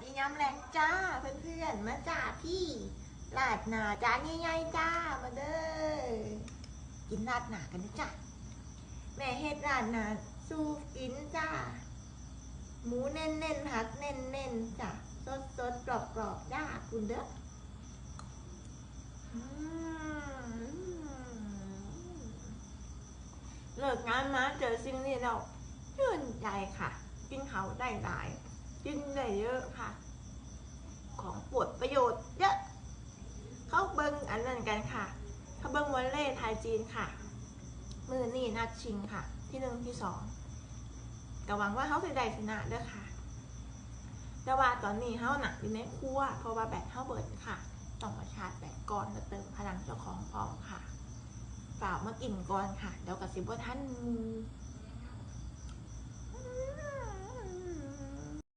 ดีย้ำแรงจ้าเพื่อนๆมาจ้าพี่ลาดหนาจ้าใหญ่ๆจ้ามาเด้อกินลาดหนากันนะจ้าแม่เฮ็ดลาดหนาสู้กินจ้าหมูเน้นๆผักเน้นๆจ้าสดๆกรอบๆจ้าคุณเด้ออืมเลิกงานมาเจอสิ่งนี้เราชื่นใจค่ะ กินเขาได้หลาย กินได้เยอะค่ะ ของปวดประโยชน์เยอะ เข้าเบิ้งอันนั้นกันค่ะ เขาเบิ้งวอลเล่ไทยจีนค่ะ มือนี่นัดชิงค่ะ ที่หนึ่งที่สองก็หวังว่าเขาจะได้ชนะเด้อค่ะ แต่ว่าตอนนี้เขาหนักอยู่ในครัวเพราะว่าแบตเขาเบิดค่ะต้องมาชาร์จแบตก่อนมาเติมพลังเจ้าของพร้อมค่ะ ฝากมากินก่อนค่ะ เดี๋ยวกับสิบว่าท่านอืม